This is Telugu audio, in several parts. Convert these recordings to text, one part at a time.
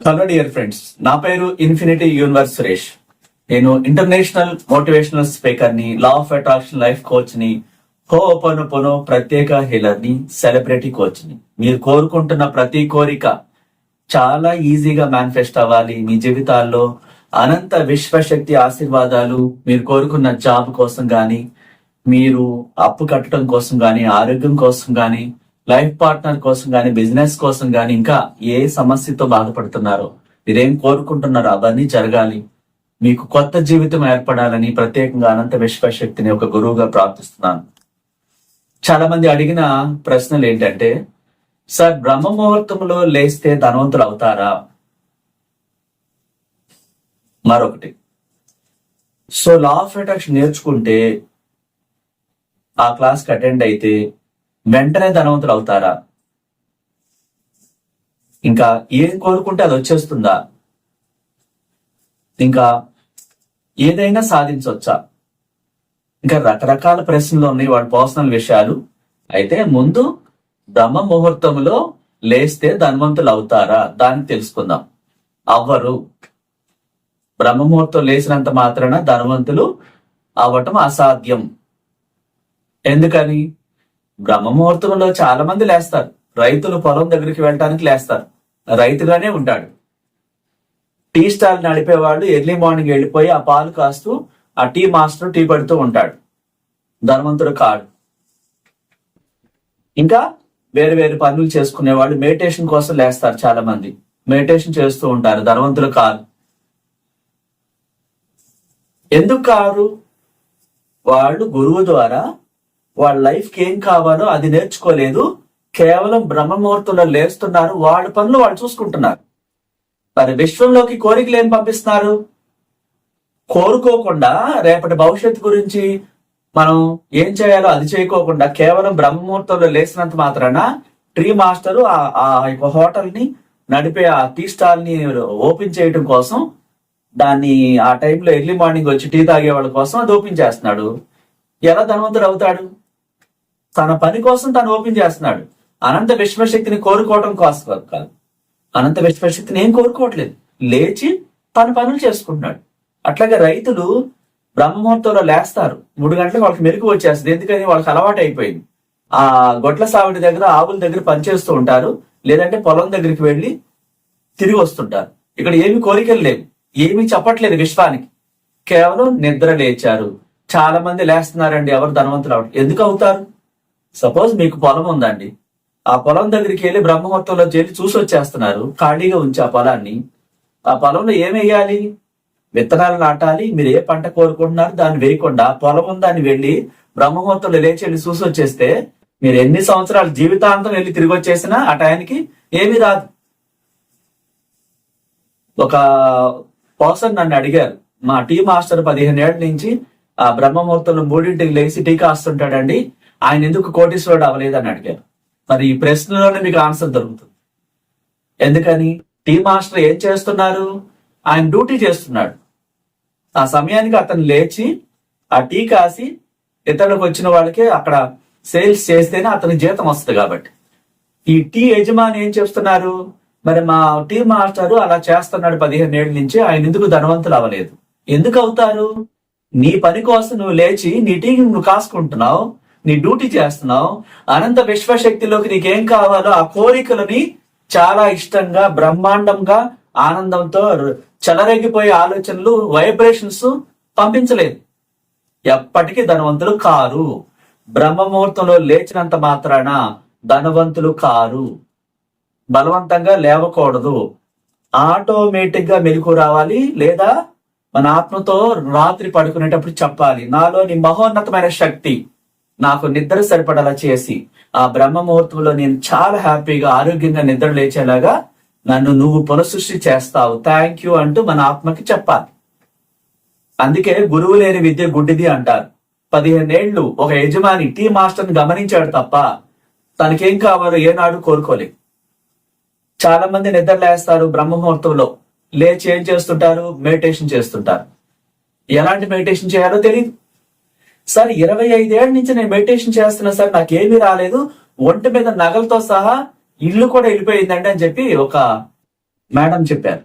హలో డియర్ ఫ్రెండ్స్ నా పేరు ఇన్ఫినిటీ యూనివర్స్ సురేష్. నేను ఇంటర్నేషనల్ మోటివేషనల్ స్పీకర్ని లా ఆఫ్ అట్రాక్షన్ లైఫ్ కోచ్ని హో పొను ప్రత్యేక హీలర్ని సెలబ్రిటీ కోచ్ని మీరు కోరుకుంటున్న ప్రతి కోరిక చాలా ఈజీగా మేనిఫెస్ట్ అవ్వాలి. మీ జీవితాల్లో అనంత విశ్వశక్తి ఆశీర్వాదాలు మీరు కోరుకున్న జాబ్ కోసం గాని మీరు అప్పు కట్టడం కోసం గాని ఆరోగ్యం కోసం గాని లైఫ్ పార్ట్నర్ కోసం గాని బిజినెస్ కోసం గాని ఇంకా ఏ సమస్యతో బాధపడుతున్నారో మీరేం కోరుకుంటున్నారో అవన్నీ జరగాలి. మీకు కొత్త జీవితం ఏర్పడాలని ప్రత్యేకంగా అనంత విశ్వశక్తిని ఒక గురువుగా ప్రార్థిస్తున్నాను. చాలా మంది అడిగిన ప్రశ్నలు ఏంటంటే సార్ బ్రహ్మ ముహూర్తంలో లేస్తే ధనవంతులు అవుతారా? మరొకటి సో లా ఆఫ్ అట్రాక్షన్ నేర్చుకుంటే ఆ క్లాస్కి అటెండ్ అయితే వెంటనే ధనవంతులు అవుతారా? ఇంకా ఏం కోరుకుంటే అది వచ్చేస్తుందా? ఇంకా ఏదైనా సాధించవచ్చా ఇంకా రకరకాల ప్రశ్నలు ఉన్నాయి వాళ్ళ పర్సనల్ విషయాలు. అయితే ముందు దమ ముహూర్తంలో లేస్తే ధనవంతులు అవుతారా? దాన్ని తెలుసుకుందాం. అవ్వరు. బ్రహ్మ ముహూర్తం లేచినంత మాత్రాన ధనవంతులు అవ్వటం అసాధ్యం. ఎందుకని? బ్రహ్మ ముహూర్తంలో చాలా మంది లేస్తారు. రైతులు పొలం దగ్గరికి వెళ్ళడానికి లేస్తారు. రైతుగానే ఉంటాడు. టీ స్టాల్ నడిపేవాడు ఎర్లీ మార్నింగ్ వెళ్ళిపోయి ఆ పాలు కాస్తూ ఆ టీ మాస్టర్ టీ పెడుతూ ఉంటాడు. ధనవంతుడు కాడు. ఇంకా వేరు వేరు పనులు చేసుకునేవాళ్ళు మెడిటేషన్ కోసం లేస్తారు చాలా మంది మెడిటేషన్ చేస్తూ ఉంటారు. ధనవంతులు కాదు ఎందుకు కారు? వాళ్ళు గురువు ద్వారా వాళ్ళ లైఫ్కి ఏం కావాలో అది నేర్చుకోలేదు. కేవలం బ్రహ్మముహూర్తంలో లేస్తున్నారు. వాళ్ళ పనులు వాళ్ళు చూసుకుంటున్నారు. మరి విశ్వంలోకి కోరికలు ఏం పంపిస్తున్నారు? కోరుకోకుండా రేపటి భవిష్యత్తు గురించి మనం ఏం చేయాలో అది చేయకోకుండా కేవలం బ్రహ్మముహూర్తంలో లేచినంత మాత్రాన ట్రీ మాస్టరు ఆ- ఆ యొక్క హోటల్ని నడిపే ఆ టీ స్టాల్ని ఓపెన్ చేయడం కోసం దాన్ని ఆ టైంలో ఎర్లీ మార్నింగ్ వచ్చి టీ తాగే వాళ్ళ కోసం అది ఓపెన్ చేస్తున్నాడు. ఎలా ధనవంతుడు అవుతాడు? తన పని కోసం తను ఓపెన్ చేస్తున్నాడు. అనంత విశ్వశక్తిని కోరుకోవటం కోసం కాదు. అనంత విశ్వశక్తిని ఏం కోరుకోవట్లేదు. లేచి తన పనులు చేసుకుంటున్నాడు. అట్లాగే రైతులు బ్రహ్మముహూర్తంలో లేస్తారు. మూడు గంటలకు వాళ్ళకి మెరుగు వచ్చేస్తుంది. ఎందుకని? వాళ్ళకి అలవాటు అయిపోయింది. ఆ గొడ్ల సావిడి దగ్గర ఆవుల దగ్గర పనిచేస్తూ ఉంటారు. లేదంటే పొలం దగ్గరికి వెళ్ళి తిరిగి వస్తుంటారు. ఇక్కడ ఏమి కోరికలు లేవు. ఏమీ చెప్పట్లేదు విశ్వానికి. కేవలం నిద్ర లేచారు. చాలా మంది లేస్తున్నారండి. ఎవరు ధనవంతులు అవడం ఎందుకు అవుతారు? సపోజ్ మీకు పొలం ఉందండి. ఆ పొలం దగ్గరికి వెళ్ళి బ్రహ్మముహూర్తంలో చేరి చూసి వచ్చేస్తున్నారు. ఖాళీగా ఉంచి ఆ పొలాన్ని. ఆ పొలంలో ఏం వేయాలి? విత్తనాలు నాటాలి. మీరు ఏ పంట కోరుకుంటున్నారు? దాన్ని వేయకుండా పొలం ఉందని వెళ్ళి బ్రహ్మముహూర్తంలో లేచి వెళ్ళి చూసి వచ్చేస్తే మీరు ఎన్ని సంవత్సరాలు జీవితాంతం వెళ్ళి తిరిగి వచ్చేసినా ఆ టయానికి ఏమీ రాదు. ఒక పర్సన్ నన్ను అడిగారు. మా టీ మాస్టర్ పదిహేను ఏళ్ళ నుంచి ఆ బ్రహ్మముహూర్తంలో మూడింటికి లేచి టీ కాస్తుంటాడండి. ఆయన ఎందుకు కోటీశ్వరుడు అవ్వలేదని అడిగారు మరి ఈ ప్రశ్నలోనే మీకు ఆన్సర్ దొరుకుతుంది. ఎందుకని? టీ మాస్టర్ ఏం చేస్తున్నారు? ఆయన డ్యూటీ చేస్తున్నాడు. ఆ సమయానికి అతను లేచి ఆ టీ కాసి ఇతరులకు వచ్చిన వాళ్ళకి అక్కడ సేల్స్ చేస్తేనే అతనికి జీతం వస్తుంది కాబట్టి. ఈ టీ యజమాని ఏం చేస్తున్నారు? మరి మా టీ మాస్టర్ అలా చేస్తున్నాడు పదిహేను ఏళ్ళ నుంచి ఆయన ఎందుకు ధనవంతులు అవ్వలేదు? ఎందుకు అవుతారు? నీ పని కోసం నువ్వు లేచి నీ టీ నువ్వు కాసుకుంటున్నావు నీ డ్యూటీ చేస్తున్నావు అనంత విశ్వశక్తిలోకి నీకేం కావాలో ఆ కోరికలని చాలా ఇష్టంగా బ్రహ్మాండంగా ఆనందంతో చెలరేగిపోయే ఆలోచనలు వైబ్రేషన్స్ పంపించలేదు. ఎప్పటికీ ధనవంతులు కారు. బ్రహ్మముహూర్తంలో లేచినంత మాత్రాన ధనవంతులు కారు. బలవంతంగా లేవకూడదు. ఆటోమేటిక్గా మెలకు రావాలి లేదా మన ఆత్మతో రాత్రి పడుకునేటప్పుడు చెప్పాలి. నాలోని మహోన్నతమైన శక్తి. నాకు నిద్ర సరిపడలా చేసి ఆ బ్రహ్మ ముహూర్తంలో నేను చాలా హ్యాపీగా ఆరోగ్యంగా నిద్ర లేచేలాగా నన్ను నువ్వు పునఃసృష్టి చేస్తావు. థ్యాంక్ యూ అంటూ మన ఆత్మకి చెప్పాలి. అందుకే గురువు లేని విద్య గుడ్డిది అంటారు. పదిహేనేళ్ళు ఒక యజమాని టీ మాస్టర్ని గమనించాడు తప్ప తనకేం కావాలో ఏనాడు కోరుకోలేదు. చాలా మంది నిద్ర లేస్తారు బ్రహ్మ ముహూర్తంలో. లేచి ఏం చేస్తుంటారు? మెడిటేషన్ చేస్తుంటారు. ఎలాంటి మెడిటేషన్ చేయాలో తెలియదు సార్ ఇరవై ఐదేళ్ళ నుంచి నేను మెడిటేషన్ చేస్తున్నా సార్ నాకేమీ రాలేదు. ఒంటి మీద నగలతో సహా ఇల్లు కూడా వెళ్ళిపోయిందండి అని చెప్పి ఒక మేడం చెప్పారు.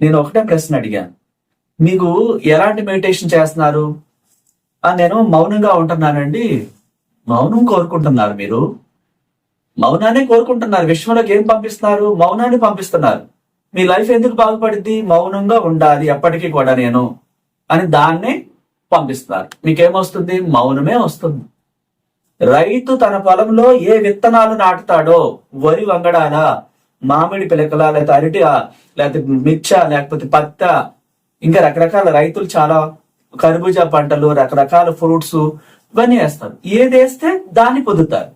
నేను ఒకటే ప్రశ్న అడిగాను. మీకు ఎలాంటి మెడిటేషన్ చేస్తున్నారు? నేను మౌనంగా ఉంటున్నానండి. మౌనం కోరుకుంటున్నారు మీరు. మౌనాన్ని కోరుకుంటున్నారు. విశ్వంలోకి ఏం పంపిస్తున్నారు? మౌనాన్ని పంపిస్తున్నారు. మీ లైఫ్ ఎందుకు బాగుపడింది? మౌనంగా ఉండాలి ఎప్పటికీ కూడా నేను. అని దాన్నే పంపిస్తున్నారు మీకేమొస్తుంది మౌనమే వస్తుంది. రైతు తన పొలంలో ఏ విత్తనాలు నాటుతాడో వరి వంగడాల మామిడి పిలకల లేకపోతే అరటి లేకపోతే మిర్చ లేకపోతే పత్త ఇంకా రకరకాల రైతులు చాలా కర్బూజా పంటలు రకరకాల ఫ్రూట్స్ ఇవన్నీ వేస్తారు. ఏది వేస్తే దాన్ని పొందుతారు.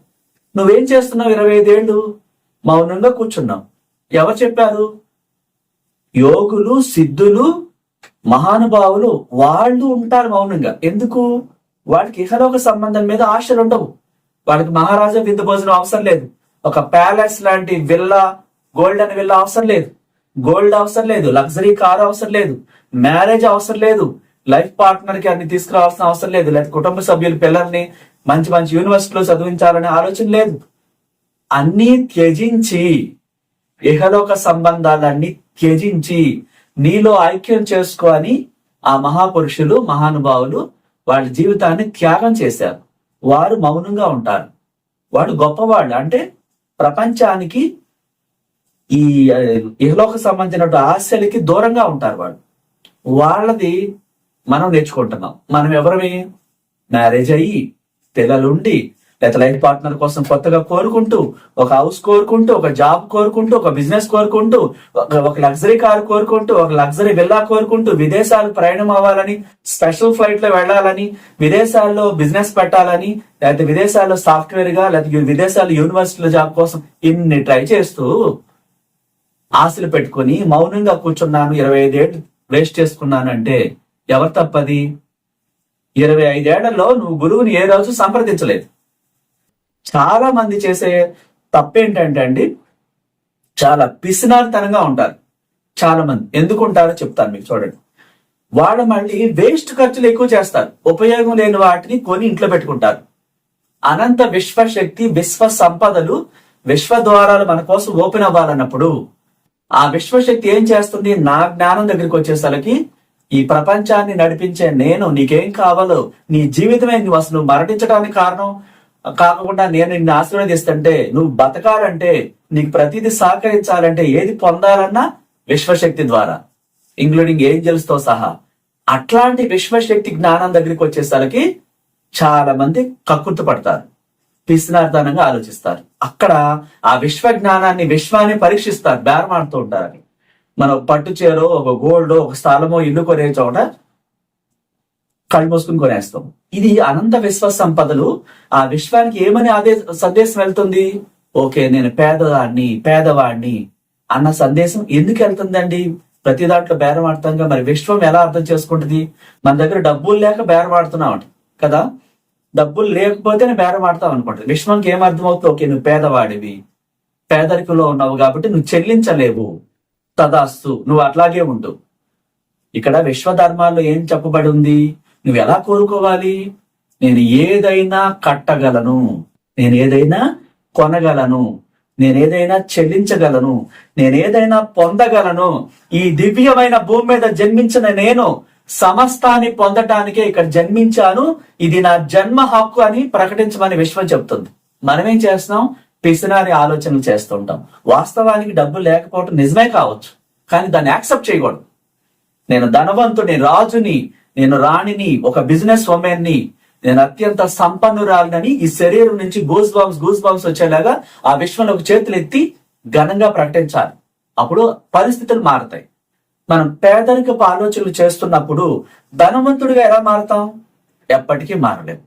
నువ్వేం చేస్తున్నావు ఇరవై ఐదేళ్ళు మౌనంగా కూర్చున్నావు. ఎవరు చెప్పారు? యోగులు సిద్ధులు మహానుభావులు వాళ్ళు ఉంటారు మౌనంగా. ఎందుకు? వాళ్ళకి ఇహలోక సంబంధం మీద ఆశలు ఉండవు. వాళ్ళకి మహారాజా విందు భోజనం అవసరం లేదు. ఒక ప్యాలెస్ లాంటి విల్లా గోల్డెన్ విల్లా అవసరం లేదు. గోల్డ్ అవసరం లేదు. లగ్జరీ కార్ అవసరం లేదు. మ్యారేజ్ అవసరం లేదు. లైఫ్ పార్ట్నర్కి అన్ని తీసుకురావాల్సిన అవసరం లేదు. లేదా కుటుంబ సభ్యులు పిల్లల్ని మంచి మంచి యూనివర్సిటీలో చదివించాలనే ఆలోచన లేదు. అన్నీ త్యజించి ఇహలోక సంబంధాలన్నీ త్యజించి నీలో ఐక్యం చేసుకొని ఆ మహాపురుషులు మహానుభావులు వాళ్ళ జీవితాన్ని త్యాగం చేశారు. వారు మౌనంగా ఉంటారు. వాడు గొప్పవాళ్ళు అంటే ప్రపంచానికి ఈ ఇహలోకి ఇహలోక సంబంధించిన ఆశలకి దూరంగా ఉంటారు వాళ్ళు వాళ్ళది మనం నేర్చుకుంటున్నాం. మనం ఎవరమే? మ్యారేజ్ అయ్యి పిల్లలుండి లేదా లైఫ్ పార్ట్నర్ కోసం కొత్తగా కోరుకుంటూ ఒక హౌస్ కోరుకుంటూ ఒక జాబ్ కోరుకుంటూ ఒక బిజినెస్ కోరుకుంటూ ఒక ఒక లగ్జరీ కార్ కోరుకుంటూ ఒక లగ్జరీ విల్లా కోరుకుంటూ విదేశాలు ప్రయాణం అవ్వాలని స్పెషల్ ఫ్లైట్లో వెళ్ళాలని విదేశాల్లో బిజినెస్ పెట్టాలని లేకపోతే విదేశాల్లో సాఫ్ట్వేర్గా లేకపోతే విదేశాల్లో యూనివర్సిటీలో జాబ్ కోసం ఇన్ని ట్రై చేస్తూ ఆశలు పెట్టుకొని మౌనంగా కూర్చున్నాను. ఇరవై ఐదేళ్ళు వేస్ట్ చేసుకున్నానంటే ఎవరు తప్పది? ఇరవై ఐదేళ్ళలో నువ్వు గురువుని ఏ రోజు సంప్రదించలేదు. చాలా మంది చేసే తప్పేంటంటే అండి చాలా పిసినారితనంగా ఉంటారు. చాలా మంది. ఎందుకు ఉంటారో చెప్తాను మీకు చూడండి. వాళ్ళు మళ్ళీ వేస్ట్ ఖర్చులు ఎక్కువ చేస్తారు. ఉపయోగం లేని వాటిని కొని ఇంట్లో పెట్టుకుంటారు. అనంత విశ్వశక్తి విశ్వ సంపదలు విశ్వ ద్వారాలు మన కోసం ఓపెన్ అవ్వాలన్నప్పుడు ఆ విశ్వశక్తి ఏం చేస్తుంది? నా జ్ఞానం దగ్గరికి వచ్చేసరికి ఈ ప్రపంచాన్ని నడిపించే నేను నీకేం కావాలో నీ జీవితమే నువ్వు అసలు మరణించడానికి కారణం? కాకుండా నేను నిన్ను ఆశీర్వదిస్తుంటే నువ్వు బతకాలంటే నీకు ప్రతిదీ సహకరించాలంటే ఏది పొందాలన్నా విశ్వశక్తి ద్వారా ఇంక్లూడింగ్ ఏంజల్స్తో సహా. అట్లాంటి విశ్వశక్తి జ్ఞానం దగ్గరికి వచ్చేసరికి చాలా మంది కక్కుర్తి పడతారు పిసినార్థానంగా ఆలోచిస్తారు. అక్కడ ఆ విశ్వ జ్ఞానాన్ని విశ్వాన్ని పరీక్షిస్తారు బేరమాడుతూ ఉంటారని మనం పట్టు చీరో ఒక గోల్డ్ ఒక స్థలమో ఇల్లు కొనే చోట కళ్ళు మూసుకుని కొనేస్తాం. ఇది అనంత విశ్వ సంపదలు. ఆ విశ్వానికి ఏమని అదే సందేశం వెళ్తుంది? ఓకే నేను పేదవాడిని పేదవాడిని అన్న సందేశం ఎందుకు వెళ్తుందండి? ప్రతి దాంట్లో బేరమాడతాంగా మరి విశ్వం ఎలా అర్థం చేసుకుంటుంది? మన దగ్గర డబ్బులు లేక బేరమాడుతున్నాం కదా? డబ్బులు లేకపోతేనే బేరమాడతాం అనుకుంటుంది. విశ్వంకి ఏం అర్థమవుతుంది? ఓకే నువ్వు పేదవాడివి. పేదరికంలో ఉన్నావు కాబట్టి నువ్వు చెల్లించలేవు. తదాస్తు నువ్వు అట్లాగే ఉండు. ఇక్కడ విశ్వధర్మాల్లో ఏం చెప్పబడి ఉంది? నువ్వు ఎలా కోరుకోవాలి? నేను ఏదైనా కట్టగలను. నేను ఏదైనా కొనగలను. నేను ఏదైనా చెల్లించగలను. నేను ఏదైనా పొందగలను. ఈ దివ్యమైన భూమి మీద జన్మించిన నేను సమస్తాన్ని పొందటానికే ఇక్కడ జన్మించాను. ఇది నా జన్మ హక్కు అని ప్రకటించమని విశ్వం చెప్తుంది. మనం ఏం చేస్తున్నాం? పిసినారి ఆలోచనలు చేస్తుంటాం. వాస్తవానికి డబ్బు లేకపోవటం నిజమే కావచ్చు. కానీ దాన్ని యాక్సెప్ట్ చేయకూడదు. నేను ధనవంతుని రాజుని నేను రాణిని ఒక బిజినెస్ ఉమెన్ని నేను అత్యంత సంపన్నురాలినని ఈ శరీరం నుంచి గూస్ బాంబ్స్ గూస్ బాంబ్స్ వచ్చేలాగా ఆ విశ్వంలో ఒక చేతులు ఎత్తి ఘనంగా ప్రకటించాలి. అప్పుడు పరిస్థితులు మారుతాయి. మనం పేదరికపు ఆలోచనలు చేస్తున్నప్పుడు ధనవంతుడిగా ఎలా మారతాం? ఎప్పటికీ మారలేము.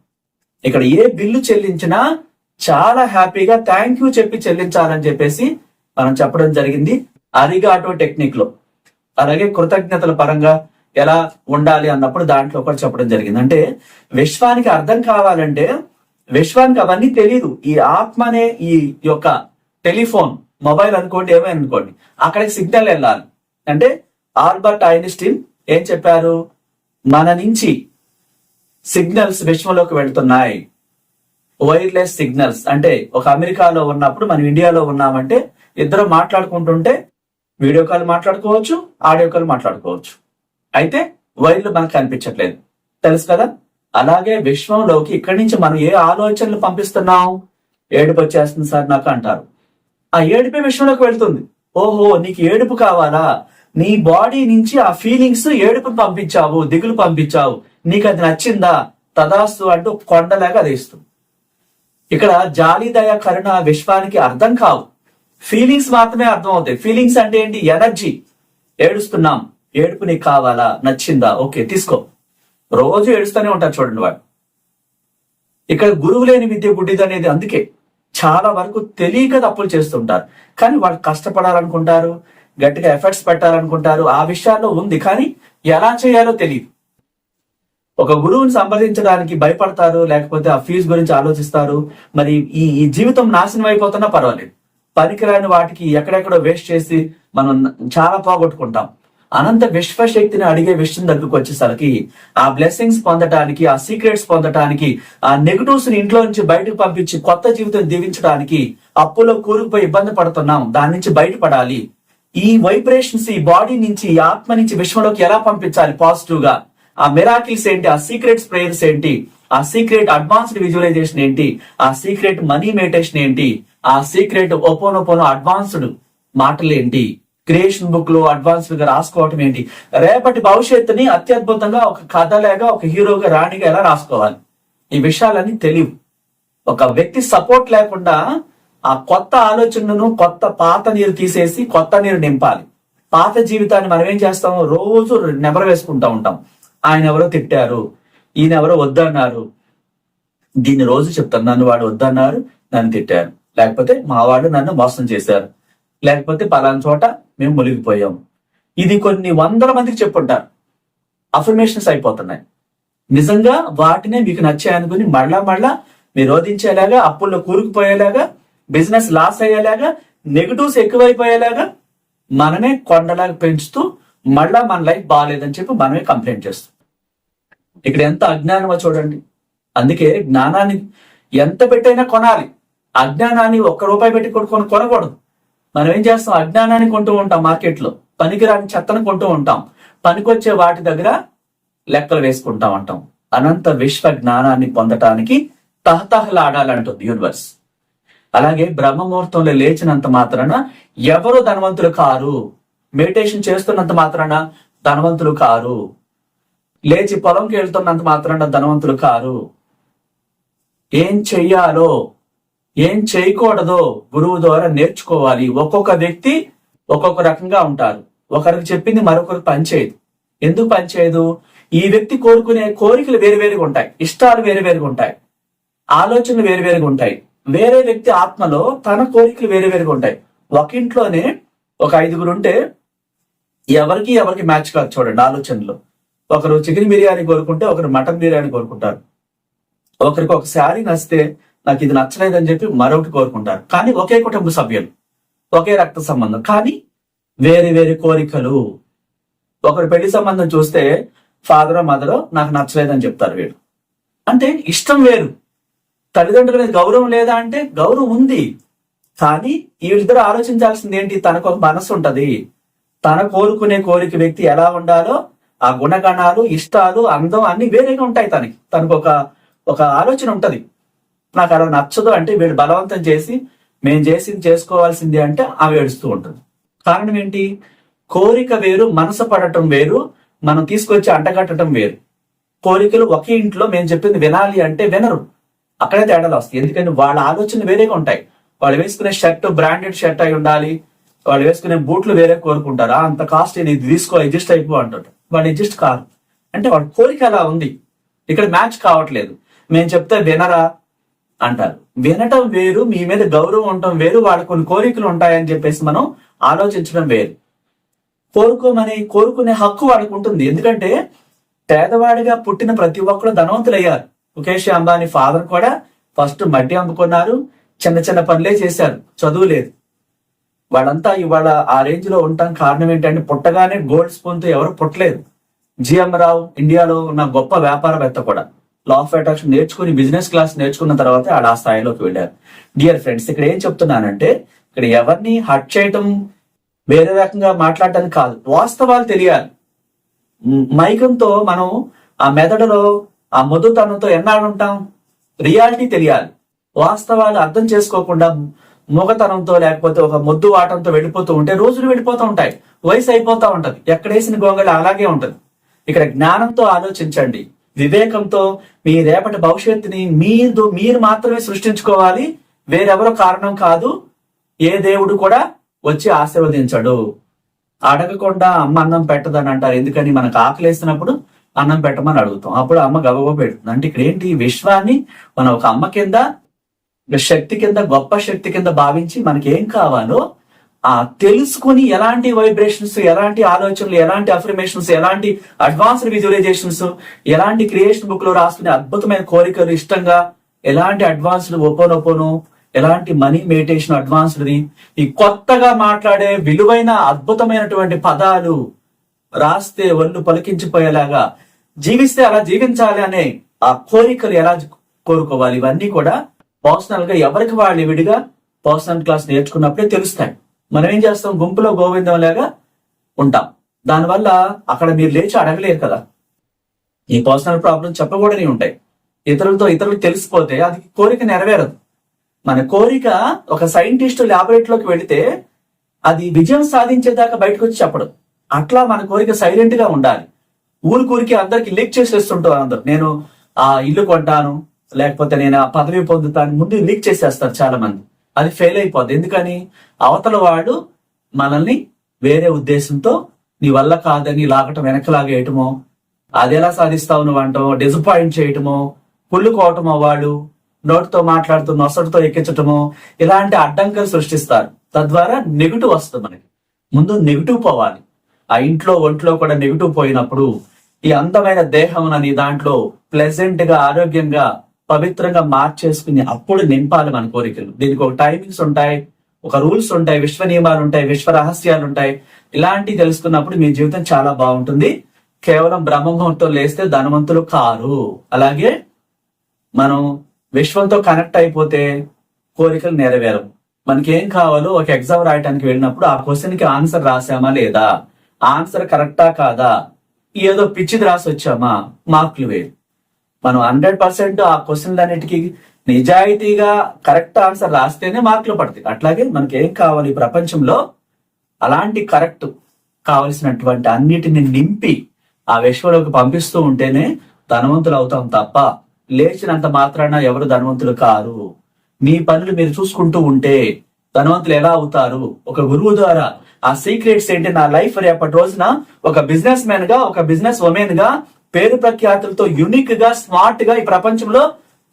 ఇక్కడ ఏ బిల్లు చెల్లించినా చాలా హ్యాపీగా థ్యాంక్ యూ చెప్పి చెల్లించాలని చెప్పేసి మనం చెప్పడం జరిగింది అరిగాటో టెక్నిక్లో అలాగే కృతజ్ఞతల పరంగా ఎలా ఉండాలి అన్నప్పుడు దాంట్లో ఒకటి చెప్పడం జరిగింది. అంటే విశ్వానికి అర్థం కావాలంటే విశ్వానికి అవన్నీ తెలియదు ఈ ఆత్మ అనే ఈ యొక్క టెలిఫోన్ మొబైల్ అనుకోండి ఏమైనా అనుకోండి అక్కడికి సిగ్నల్ వెళ్ళాలి. అంటే ఆల్బర్ట్ ఐన్స్టీన్ ఏం చెప్పారు? మన నుంచి సిగ్నల్స్ విశ్వంలోకి వెళ్తున్నాయి. Wireless signals. అంటే ఒక అమెరికాలో ఉన్నప్పుడు మనం ఇండియాలో ఉన్నామంటే ఇద్దరు మాట్లాడుకుంటుంటే వీడియో కాల్ మాట్లాడుకోవచ్చు ఆడియో కాల్ మాట్లాడుకోవచ్చు. అయితే వైర్లు మనకు కనిపించట్లేదు. తెలుసు కదా? అలాగే విశ్వంలోకి ఇక్కడి నుంచి మనం ఏ ఆలోచనలు పంపిస్తున్నాం? ఏడుపు వచ్చేస్తుంది సార్ నాకు అంటారు. ఆ ఏడుపే విశ్వంలోకి వెళ్తుంది. ఓహో నీకు ఏడుపు కావాలా? నీ బాడీ నుంచి ఆ ఫీలింగ్స్ ఏడుపు పంపించావు దిగులు పంపించావు. నీకు అది నచ్చిందా? తదాస్తు అంటూ కొండలాగా అది ఇస్తుంది ఇక్కడ జాలి దయ కరుణ విశ్వానికి అర్థం కావు. ఫీలింగ్స్ మాత్రమే అర్థం అవుతాయి ఫీలింగ్స్ అంటే ఏంటి? ఎనర్జీ. ఏడుస్తున్నాం. ఏడుపు నీకు కావాలా? నచ్చిందా? ఓకే తీసుకో. రోజు ఏడుస్తూనే ఉంటారు చూడండి వాడు. ఇక్కడ గురువు లేని విద్య గుడ్డిది అనేది అందుకే. చాలా వరకు తెలియక తప్పులు చేస్తుంటారు. కానీ వాళ్ళు కష్టపడాలనుకుంటారు గట్టిగా ఎఫర్ట్స్ పెట్టాలనుకుంటారు. ఆ విషయాల్లో ఉంది కానీ ఎలా చేయాలో తెలియదు ఒక గురువుని సంప్రదించడానికి భయపడతారు లేకపోతే ఆ ఫీజు గురించి ఆలోచిస్తారు. మరి ఈ ఈ జీవితం నాశనం అయిపోతున్నా పర్వాలేదు. పనికిరాని వాటికి ఎక్కడెక్కడో వేస్ట్ చేసి మనం చాలా పోగొట్టుకుంటాం. అనంత విశ్వశక్తిని అడిగే విషయం దగ్గరకు వచ్చేసరికి ఆ బ్లెస్సింగ్స్ పొందటానికి ఆ సీక్రెట్స్ పొందటానికి ఆ నెగటివ్స్ని ఇంట్లో నుంచి బయటకు పంపించి కొత్త జీవితం దీవించడానికి అప్పులో కూరుకుపోయి ఇబ్బంది పడుతున్నాం దాని నుంచి బయటపడాలి. ఈ వైబ్రేషన్స్ ఈ బాడీ నుంచి ఈ ఆత్మ నుంచి విశ్వంలోకి ఎలా పంపించాలి పాజిటివ్గా? ఆ మిరాకిల్స్ ఏంటి? ఆ సీక్రెట్స్ ప్రేయర్స్ ఏంటి? ఆ సీక్రెట్ అడ్వాన్స్డ్ విజువలైజేషన్ ఏంటి? ఆ సీక్రెట్ మనీ మెడిటేషన్ ఏంటి? ఆ సీక్రెట్ ఒపోనొపోనో అడ్వాన్స్డ్ మాటలు ఏంటి క్రియేషన్ బుక్లో అడ్వాన్స్గా రాసుకోవటం ఏంటి? రేపటి భవిష్యత్తుని అత్యద్భుతంగా ఒక కథలేగా ఒక హీరోగా రాణిగా ఎలా రాసుకోవాలి? ఈ విషయాలన్నీ తెలియవు. ఒక వ్యక్తి సపోర్ట్ లేకుండా ఆ కొత్త ఆలోచనను కొత్త పాత నీరు తీసేసి కొత్త నీరు నింపాలి. పాత జీవితాన్ని మనం ఏం చేస్తాము రోజు నెమర వేసుకుంటా ఉంటాం. ఆయన ఎవరో తిట్టారు ఈయన ఎవరో వద్దన్నారు. దీన్ని రోజు చెప్తాను. నన్ను వాడు వద్దన్నారు నన్ను తిట్టారు. లేకపోతే మా వాడు నన్ను మోసం చేశారు. లేకపోతే పలానా చోట మేము మునిగిపోయాం. ఇది కొన్ని వందల మందికి చెప్పుంటారు. అఫర్మేషన్స్ అయిపోతున్నాయి. నిజంగా వాటినే మీకు నచ్చాయనుకుని మళ్ళా మళ్ళా మీరు రోధించేలాగా అప్పుల్లో కూరుకుపోయేలాగా బిజినెస్ లాస్ అయ్యేలాగా నెగటివ్స్ ఎక్కువైపోయేలాగా మనమే కొండలాగా పెంచుతూ మళ్ళా మన లైఫ్ బాగాలేదని చెప్పి మనమే కంప్లైంట్ చేస్తాం. ఇక్కడ ఎంత అజ్ఞానమో చూడండి. అందుకే జ్ఞానాన్ని ఎంత పెట్టైనా కొనాలి. అజ్ఞానాన్ని ఒక్క రూపాయి పెట్టి కొనుక్కొని కొనకూడదు. మనం ఏం చేస్తాం? అజ్ఞానాన్ని కొంటూ ఉంటాం మార్కెట్లో. పనికిరాని చెత్తను కొంటూ ఉంటాం. పనికొచ్చే వాటి దగ్గర లెక్కలు వేసుకుంటాం అంటాం అనంత విశ్వ జ్ఞానాన్ని పొందటానికి తహతహలాడాలంటుంది యూనివర్స్. అలాగే బ్రహ్మముహూర్తంలో లేచినంత మాత్రాన ఎవరు ధనవంతులు కారు? మెడిటేషన్ చేస్తున్నంత మాత్రాన ధనవంతులు కారు. లేచి పొలంకి వెళ్తున్నంత మాత్రాన ధనవంతులు కారు. ఏం చెయ్యాలో ఏం చేయకూడదో గురువు ద్వారా నేర్చుకోవాలి. ఒక్కొక్క వ్యక్తి ఒక్కొక్క రకంగా ఉంటారు. ఒకరికి చెప్పింది మరొకరు పనిచేయదు. ఎందుకు పనిచేయదు? ఈ వ్యక్తి కోరుకునే కోరికలు వేరువేరుగా ఉంటాయి. ఇష్టాలు వేరువేరుగా ఉంటాయి. ఆలోచనలు వేరువేరుగా ఉంటాయి. వేరే వ్యక్తి ఆత్మలో తన కోరికలు వేరువేరుగా ఉంటాయి. ఒక ఇంట్లోనే ఒక ఐదుగురు ఉంటే ఎవరికి ఎవరికి మ్యాచ్ కాదు చూడండి ఆలోచనలు. ఒకరు చికెన్ బిర్యానీ కోరుకుంటే ఒకరు మటన్ బిర్యానీ కోరుకుంటారు. ఒకరికి ఒక శారీ నచ్చితే నాకు ఇది నచ్చలేదని చెప్పి మరొకటి కోరుకుంటారు. కానీ ఒకే కుటుంబ సభ్యులు ఒకే రక్త సంబంధం. కానీ వేరే వేరే కోరికలు. ఒకరు పెళ్ళి సంబంధం చూస్తే ఫాదర్ మదర్ నాకు నచ్చలేదని చెప్తారు వీడు అంటే ఇష్టం వేరు. తల్లిదండ్రుల మీద గౌరవం లేదా అంటే గౌరవం ఉంది. కానీ వీళ్ళిద్దరు ఆలోచించాల్సింది ఏంటి? తనకు ఒక మనసు ఉంటది. తన కోరుకునే కోరిక వ్యక్తి ఎలా ఉండాలో ఆ గుణగణాలు ఇష్టాలు అందం అన్ని వేరేగా ఉంటాయి తనకి. తనకు ఒక ఒక ఆలోచన ఉంటది. నాకు అలా నచ్చదు అంటే వీడు బలవంతం చేసి మేము చేసింది చేసుకోవాల్సింది అంటే ఆమె ఏడుస్తూ ఉంటుంది. కారణం ఏంటి? కోరిక వేరు మనసు పడటం వేరు మనం తీసుకొచ్చి అంటగట్టడం వేరు. కోరికలు ఒకే ఇంట్లో మేము చెప్పింది వినాలి అంటే వినరు. అక్కడే తేడాలు వస్తాయి ఎందుకంటే వాళ్ళ ఆలోచన వేరేగా ఉంటాయి. వాళ్ళు వేసుకునే షర్ట్ బ్రాండెడ్ షర్ట్ అయి ఉండాలి. వాళ్ళు వేసుకునే బూట్లు వేరే కోరుకుంటారా. అంత కాస్ట్ ఇది తీసుకో అడ్జస్ట్ అయిపో అంటారు వాళ్ళు అడ్జస్ట్ కాదు అంటే వాళ్ళ కోరిక అలా ఉంది. ఇక్కడ మ్యాచ్ కావట్లేదు. మేము చెప్తే వినరా? అంటారు. వినటం వేరు మీ మీద గౌరవం ఉండటం వేరు వాళ్ళ కొన్ని కోరికలు ఉంటాయని చెప్పేసి మనం ఆలోచించడం వేరు. కోరుకోమని కోరుకునే హక్కు వాళ్ళకు ఉంటుంది. ఎందుకంటే పేదవాడిగా పుట్టిన ప్రతి ఒక్కరు ధనవంతులు అయ్యారు. ముఖేష్ అంబానీ ఫాదర్ కూడా ఫస్ట్ మట్టి అమ్ముకున్నారు చిన్న చిన్న పనులే చేశారు చదువు లేదు. వాళ్ళంతా ఇవాళ ఆ రేంజ్లో ఉండటం కారణం ఏంటంటే పుట్టగానే గోల్డ్ స్పూన్తో ఎవరు పుట్టలేదు. జిఎం రావు ఇండియాలో ఉన్న గొప్ప వ్యాపారవేత్త కూడా. లా ఆఫ్ అట్రాక్షన్ నేర్చుకుని బిజినెస్ క్లాస్ నేర్చుకున్న తర్వాత ఆడ ఆ స్థాయిలోకి వెళ్ళారు. డియర్ ఫ్రెండ్స్ ఇక్కడ ఏం చెప్తున్నానంటే ఇక్కడ ఎవరిని హట్ చేయటం వేరే రకంగా మాట్లాడటానికి కాదు. వాస్తవాలు తెలియాలి. మైకంతో మనం ఆ మెదడులో ఆ మొదతనంతో ఎన్నాడు ఉంటాం? రియాలిటీ తెలియాలి. వాస్తవాలు అర్థం చేసుకోకుండా మొగతనంతో లేకపోతే ఒక మొద్దు వాటంతో వెళ్ళిపోతూ ఉంటే రోజులు వెళ్ళిపోతూ ఉంటాయి. వయసు అయిపోతూ ఉంటది. ఎక్కడేసిన గోంగళి అలాగే ఉంటది. ఇక్కడ జ్ఞానంతో ఆలోచించండి. వివేకంతో మీ రేపటి భవిష్యత్తుని మీరు మీరు మాత్రమే సృష్టించుకోవాలి. వేరెవరో కారణం కాదు. ఏ దేవుడు కూడా వచ్చి ఆశీర్వదించడు. అడగకుండా అమ్మ అన్నం పెట్టదని అంటారు. ఎందుకని? మనకు ఆకలేసినప్పుడు అన్నం పెట్టమని అడుగుతాం. అప్పుడు అమ్మ గబగబ పెడుతుంది. అంటే ఇక్కడ ఏంటి? విశ్వాన్ని మనం ఒక అమ్మ కింద శక్తి కింద గొప్ప శక్తి కింద భావించి మనకి ఏం కావాలో ఆ తెలుసుకుని ఎలాంటి వైబ్రేషన్స్ ఎలాంటి ఆలోచనలు ఎలాంటి అఫర్మేషన్స్ ఎలాంటి అడ్వాన్స్డ్ విజువలైజేషన్స్ ఎలాంటి క్రియేషన్ బుక్లో రాసుకునే అద్భుతమైన కోరికలు ఇష్టంగా ఎలాంటి అడ్వాన్స్డ్ ఓపోనోపోను ఎలాంటి మనీ మెడిటేషన్ అడ్వాన్స్డ్ది ఈ కొత్తగా మాట్లాడే విలువైన అద్భుతమైనటువంటి పదాలు రాస్తే ఒళ్ళు పలికించిపోయేలాగా జీవిస్తే అలా జీవించాలి అనే ఆ కోరికలు ఎలా కోరుకోవాలి? ఇవన్నీ కూడా పర్సనల్గా ఎవరికి వాళ్ళు విడిగా పర్సనల్ క్లాస్ నేర్చుకున్నప్పుడే తెలుస్తాయి. మనం ఏం చేస్తాం? గుంపులో గోవిందం లాగా ఉంటాం. దానివల్ల అక్కడ మీరు లేచి అడగలేరు కదా. ఈ పర్సనల్ ప్రాబ్లం చెప్పకూడని ఉంటాయి. ఇతరులతో ఇతరులకు తెలిసిపోతే అది కోరిక నెరవేరదు. మన కోరిక ఒక సైంటిస్ట్ ల్యాబొరేటరీలోకి వెళితే అది విజయం సాధించేదాకా బయటకు వచ్చి చెప్పడం. అట్లా మన కోరిక సైలెంట్గా ఉండాలి. ఊరు కూరికి అందరికి లీక్ చేసేస్తుంటారు అందరు. నేను ఆ ఇల్లు కొంటాను లేకపోతే నేను ఆ పదవి పొందుతాను ముందు లీక్ చేసేస్తారు చాలా మంది అది ఫెయిల్ అయిపోద్ది. ఎందుకని? అవతల వాడు మనల్ని వేరే ఉద్దేశంతో నీ వల్ల కాదని లాగటం వెనక్కి లాగేయటమో అది ఎలా సాధిస్తావు నువ్వు అంటావు డిసప్పాయింట్ చేయటమో పుల్లుకోవటమో వాడు నోటితో మాట్లాడుతూ నొసటితో ఎక్కించటమో ఇలాంటి అడ్డంకులు సృష్టిస్తారు. తద్వారా నెగిటివ్ వస్తుంది మనకి. ముందు నెగిటివ్ పోవాలి. ఆ ఇంట్లో ఒంట్లో కూడా నెగిటివ్ పోయినప్పుడు ఈ అందమైన దేహం అని దాంట్లో ప్లెజెంట్గా ఆరోగ్యంగా పవిత్రంగా మార్చేసుకుని అప్పుడు నింపాలి మన కోరికలు. దీనికి ఒక టైమింగ్స్ ఉంటాయి ఒక రూల్స్ ఉంటాయి విశ్వ నియమాలు ఉంటాయి విశ్వ రహస్యాలు ఉంటాయి. ఇలాంటివి తెలుసుకున్నప్పుడు మీ జీవితం చాలా బాగుంటుంది. కేవలం బ్రహ్మముహూర్తం లేస్తే ధనవంతులు కారు. అలాగే మనం విశ్వంతో కనెక్ట్ అయిపోతే కోరికలు నెరవేరవు. మనకి ఏం కావాలో ఒక ఎగ్జామ్ రాయడానికి వెళ్ళినప్పుడు ఆ క్వశ్చన్కి ఆన్సర్ రాసామా లేదా? ఆన్సర్ కరెక్టా కాదా? ఏదో పిచ్చిది రాసి వచ్చామా? మార్కులు వేరు. మనం హండ్రెడ్ పర్సెంట్ ఆ క్వశ్చన్లన్నిటికీ నిజాయితీగా కరెక్ట్ ఆన్సర్ రాస్తేనే మార్కులు పడతాయి. అట్లాగే మనకి ఏం కావాలి? ఈ ప్రపంచంలో అలాంటి కరెక్ట్ కావలసినటువంటి అన్నిటిని నింపి ఆ విశ్వంలోకి పంపిస్తూ ఉంటేనే ధనవంతులు అవుతాం తప్ప లేచినంత మాత్రాన ఎవరు ధనవంతులు కారు. మీ పనులు మీరు చూసుకుంటూ ఉంటే ధనవంతులు ఎలా అవుతారు? ఒక గురువు ద్వారా ఆ సీక్రెట్స్ ఏంటి? నా లైఫ్ రేపటి రోజున ఒక బిజినెస్ మ్యాన్గా ఒక బిజినెస్ ఉమెన్గా పేరు ప్రఖ్యాతులతో యునిక్గా స్మార్ట్గా ఈ ప్రపంచంలో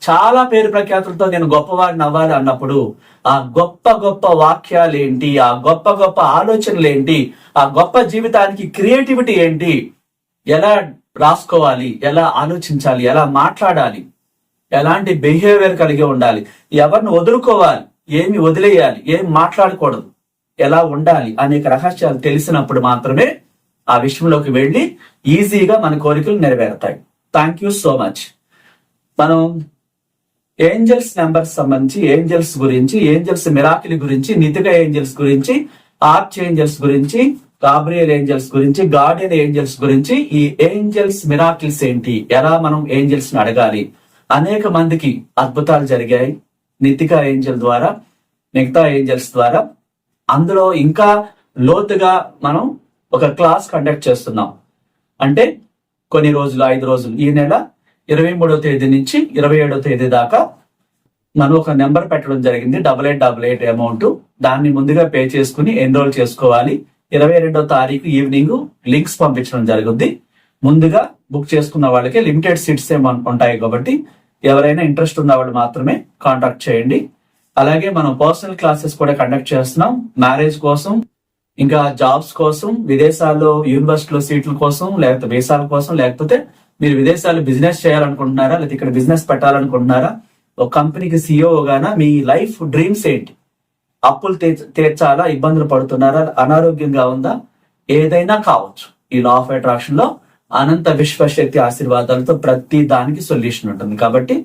చాలా పేరు ప్రఖ్యాతులతో నేను గొప్పవాడిని అవ్వాలి అన్నప్పుడు ఆ గొప్ప గొప్ప వాక్యాలు ఏంటి ఆ గొప్ప గొప్ప ఆలోచనలు ఏంటి ఆ గొప్ప జీవితానికి క్రియేటివిటీ ఏంటి ఎలా రాసుకోవాలి ఎలా ఆలోచించాలి ఎలా మాట్లాడాలి ఎలాంటి బిహేవియర్ కలిగి ఉండాలి ఎవరిని వదులుకోవాలి ఏమి వదిలేయాలి ఏం మాట్లాడకూడదు ఎలా ఉండాలి అనేక రహస్యాలు తెలిసినప్పుడు మాత్రమే ఆ విషయంలోకి వెళ్ళి ఈజీగా మన కోరికలు నెరవేరుతాయి. థ్యాంక్ యూ సో మచ్ మనం ఏంజల్స్ నెంబర్స్ సంబంధించి ఏంజల్స్ గురించి ఏంజల్స్ మిరాకిల్ గురించి నితిక ఏంజల్స్ గురించి ఆర్చ్ ఏంజల్స్ గురించి గాబ్రియల్ ఏంజల్స్ గురించి గార్డియన్ ఏంజల్స్ గురించి ఈ ఏంజల్స్ మిరాకిల్స్ ఏంటి? ఎలా మనం ఏంజల్స్ని అడగాలి? అనేక మందికి అద్భుతాలు జరిగాయి. నితిక ఏంజల్ ద్వారా మిగతా ఏంజల్స్ ద్వారా. అందులో ఇంకా లోతుగా మనం ఒక క్లాస్ కండక్ట్ చేస్తున్నాం. అంటే కొన్ని రోజులు ఐదు రోజులు ఈ నెల ఇరవై మూడో తేదీ నుంచి ఇరవై ఏడో తేదీ దాకా మనం ఒక నెంబర్ పెట్టడం జరిగింది double eight double eight amount. దాన్ని ముందుగా పే చేసుకుని ఎన్రోల్ చేసుకోవాలి. ఇరవై రెండో తారీఖు ఈవినింగ్ లింక్స్ పంపించడం జరుగుద్ది. ముందుగా బుక్ చేసుకున్న వాళ్ళకి లిమిటెడ్ సీట్స్ ఏమో ఉంటాయి కాబట్టి ఎవరైనా ఇంట్రెస్ట్ ఉన్న వాళ్ళు మాత్రమే కాంటాక్ట్ చేయండి. అలాగే మనం పర్సనల్ క్లాసెస్ కూడా కండక్ట్ చేస్తున్నాం. మ్యారేజ్ కోసం ఇంకా జాబ్స్ కోసం విదేశాల్లో యూనివర్సిటీలో సీట్ల కోసం లేకపోతే వీసాల కోసం లేకపోతే మీరు విదేశాల్లో బిజినెస్ చేయాలనుకుంటున్నారా లేకపోతే ఇక్కడ బిజినెస్ పెట్టాలనుకుంటున్నారా ఒక కంపెనీకి సిఇఓ గానా మీ లైఫ్ డ్రీమ్స్ ఏంటి? అప్పులు తీర్చాలా ఇబ్బందులు పడుతున్నారా అనారోగ్యంగా ఉందా ఏదైనా కావచ్చు. ఈ లా ఆఫ్ అట్రాక్షన్లో అనంత విశ్వశక్తి ఆశీర్వాదాలతో ప్రతి దానికి సొల్యూషన్ ఉంటుంది. కాబట్టి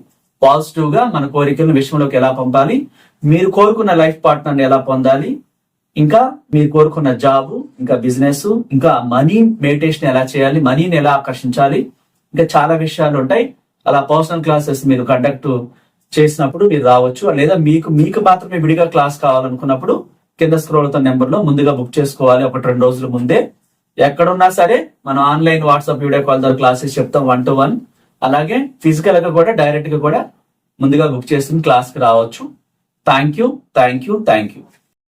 పాజిటివ్గా మన కోరికలను విశ్వంలోకి ఎలా పంపాలి మీరు కోరుకున్న లైఫ్ పార్ట్నర్ ఎలా పొందాలి ఇంకా మీరు కోరుకున్న జాబ్ ఇంకా బిజినెస్ ఇంకా మనీ మెడిటేషన్ ఎలా చేయాలి మనీని ఎలా ఆకర్షించాలి ఇంకా చాలా విషయాలు ఉంటాయి. అలా పర్సనల్ క్లాసెస్ మీరు కండక్ట్ చేసినప్పుడు మీరు రావచ్చు. లేదా మీకు మీకు మాత్రమే విడిగా క్లాస్ కావాలనుకున్నప్పుడు కింద స్క్రోల్తో నెంబర్లో ముందుగా బుక్ చేసుకోవాలి. ఒకటి రెండు రోజుల ముందే. ఎక్కడున్నా సరే మనం ఆన్లైన్ వాట్సాప్ వీడియో కాల్ ద్వారా క్లాసెస్ చెప్తాం వన్ టు వన్ అలాగే ఫిజికల్గా కూడా డైరెక్ట్గా కూడా ముందుగా బుక్ చేసుకుని క్లాస్కి రావచ్చు. Thank you thank you thank you